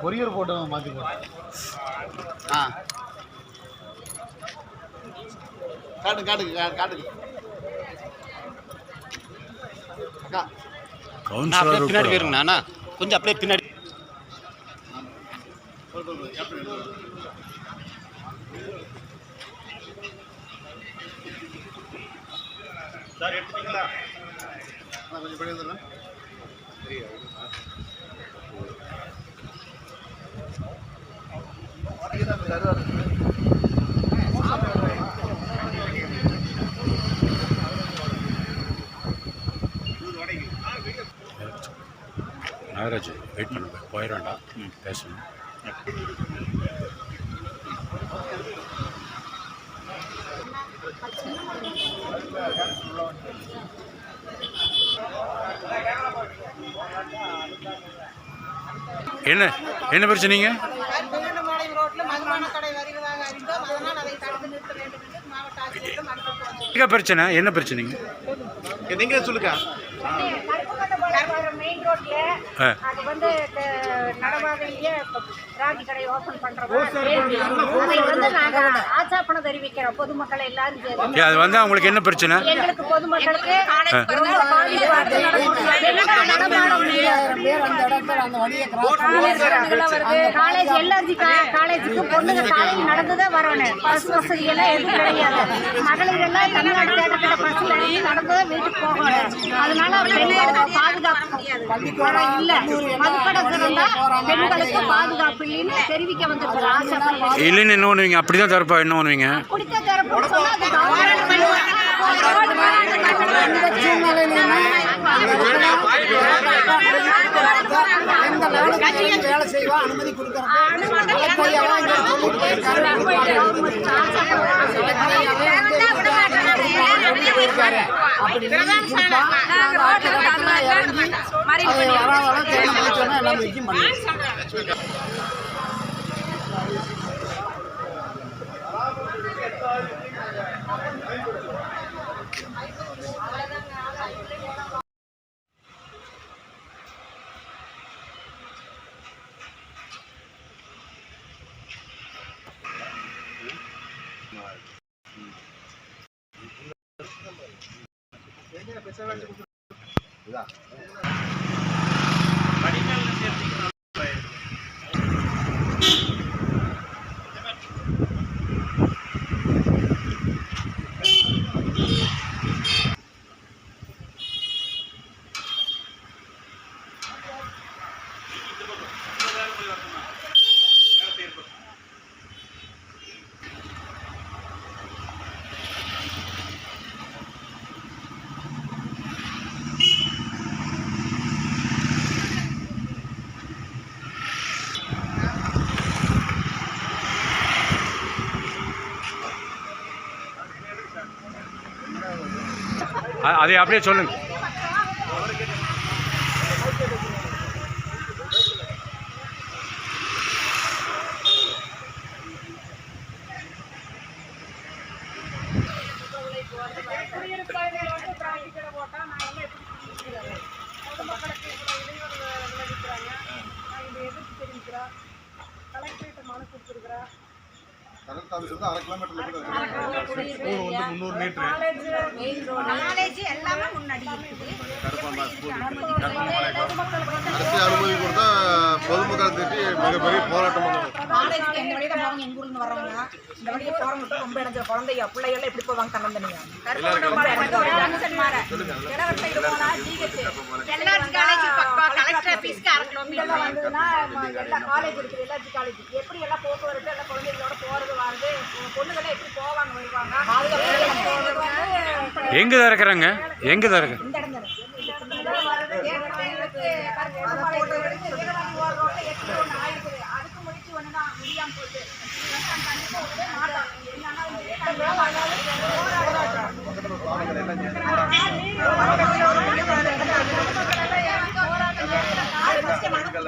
Courier போட்டு மாற்றி ஆ. காட்டு காட்டுக்கு காட்டுக்கு அக்கா. அப்படியே பின்னாடி போயிருங்கண்ணா அண்ணா. கொஞ்சம் அப்படியே பின்னாடி. சார் எடுத்துட்டீங்களா? கொஞ்சம் நாகராஜ் வெயிட் பண்ணுங்க போயிடண்டா பேசணும். என்ன என்ன பிரச்சனைங்க வேண்டும் பிரச்சனை? என்ன பிரச்சனைங்க நீங்களே சொல்லுக்கா. அது வந்து நடவாதையிலேயே ராகி கடை ஓபன் பண்றோம் அதை வந்து நாங்க ஆட்சேபணம் தெரிவிக்கிறோம். பொதுமக்கள் எல்லாரும் அது வந்து அவங்களுக்கு என்ன பிரச்சனை? எங்களுக்கு பொதுமக்களுக்கு நடமாட முடியாது. காலேஜ் எல்ஆர்ஜி காலேஜுக்கு பொண்ணுங்க காலையில் நடந்துதான் வரணும் பஸ் வசதி எல்லாம் எதுவும் கிடையாது. மகளிர் எல்லாம் தமிழ்நாடு தேட்டத்துல பஸ்ல நடந்துதான் வீட்டுக்கு போகணும். அதனால பெண்களுக்கு பாதுகாப்பு ஆனா இல்ல மதுக்கடை பெண்களுக்கு பாதுகாப்பு இல்லைன்னு தெரிவிக்க வந்திருக்கிறோம் ஆசைப்படுறோம் இல்லைன்னு என்ன பண்ணுவீங்க? அப்படி தான் தரப்பா என்ன பண்ணுவீங்க குடிக்க தரப்புன்னு சொன்னா அது கவர்மெண்ட் வேலை செய்வா அனுமதி கொடுக்குறாரு அப்படி வராதெல்லாம் அதை அப்படியே சொல்லுங்கள் ஆஃபீஸ் வந்து அரை கிலோமீட்டர்ல கூட இருக்கு. ஸ்கூல் வந்து முந்நூறு மீட்ரு காலேஜ் எல்லாமே முன்னாடி இருக்குது. அரசு அனுமதி கொடுத்தா பொதுமக்கள் திட்டி மிகப்பெரிய போராட்டம் பண்ணுவாங்க காலேஜுக்கு எங்க வழியா போவாங்க எங்க ஊர்ல இருந்து வர்றவங்க இந்த வழியா போறவங்க ரொம்ப இடைஞ்ச குழந்தைங்க பிள்ளைகள் எப்படி போவாங்க தன்னந்தனியா எல்லா காலேஜ் இருக்குது எல்லா காலேஜ் எப்படி எல்லாம் போக்குவரத்து எல்லாம் போறது எப்படி போவாங்க வருவாங்க? எங்க தான் இருக்கிறாங்க எங்க தான் இருக்கு இந்த இடம் தானே அதுக்கு முடிச்சு ஒண்ணுதான் முடியாம போயிட்டு கண்டிப்பா விடவே மாட்டான் என்னன்னா கேட்கறோம் அந்த காட்டுக்கு அதுக்கு ஸ்டெப் எடுக்கணும் அது எடுக்கணுமா அது எல்லாம் எப்படி இருந்தாலும் அது எல்லாம் சரி வரக்குது நாங்க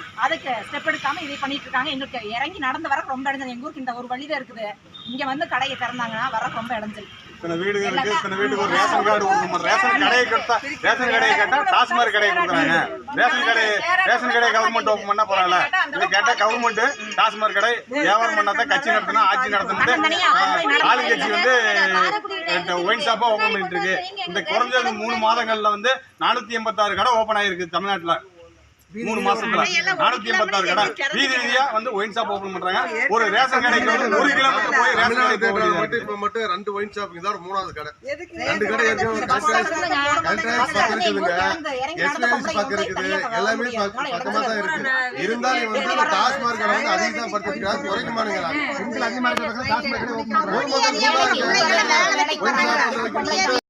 அதுக்கு ஸ்டெப் எடுக்காம இதை பண்ணிட்டு இருக்காங்க எங்களுக்கு இறங்கி நடந்து வர ரொம்ப இடைஞ்சல். எங்க ஊருக்கு இந்த ஒரு வழி தான் இருக்குது. இங்க வந்து கடையை திறந்தாங்கன்னா வர ரொம்ப இடைஞ்சல். இத்தனை வீடுகள் இருக்கு இத்தனை வீட்டுக்கு ஒரு ரேஷன் கார்டு கொடுக்கணும் ரேஷன் கடையை கட்டா ரேஷன் கடையை கேட்டா டாஸ்மாக் கடையை கொடுக்குறாங்க. ரேஷன் கடை ரேஷன் கடையை கவர்மெண்ட் ஓப்பன் பண்ணா பரவாயில்ல இது கேட்டா கவர்மெண்ட் டாஸ்மாக் கடை வியாபாரம் பண்ணாதான் கட்சி நடத்தணும் ஆட்சி நடத்தணும் ஆளுங்கட்சி வந்து ஒயின் ஷாப்பா ஓப்பன் பண்ணிட்டு இருக்கு. இந்த குறைஞ்சது மூணு மாதங்கள்ல வந்து நானூத்தி எண்பத்தாறு கடை ஓப்பன் ஆயிருக்கு தமிழ்நாட்டுல. மூணு மாசத்துல. நானூத்தி எண்பத்தாறு கடை வீதி ரீதியா வந்து ஒயின் ஷாப் ஓபன் பண்றாங்க. ஒரு ரேஷன் கடைக்கு வந்து ஒரு கிலோமீட்டர் போய் ரேஷன் கடை போக வேண்டியதா இருக்கு. மட்டும் இப்ப மட்டும் ரெண்டு ஒயின் ஷாப் இதோட மூணாவது கடை. ரெண்டு கடை இருக்கு. ஒரு கல்ட்ராக்ஸ் கல்ட்ராக்ஸ் பக்கம் இருக்குதுங்க எஸ்பிஎஸ் பக்கம் இருக்குது எல்லாமே பக்க- பக்கமா தான் இருக்கு. இருந்தாலும் வந்து இந்த டாஸ்மாக் கடை வந்து அதிகம் தான் படுத்திருக்காங்க குறைக்க மாட்டேங்கிறாங்க.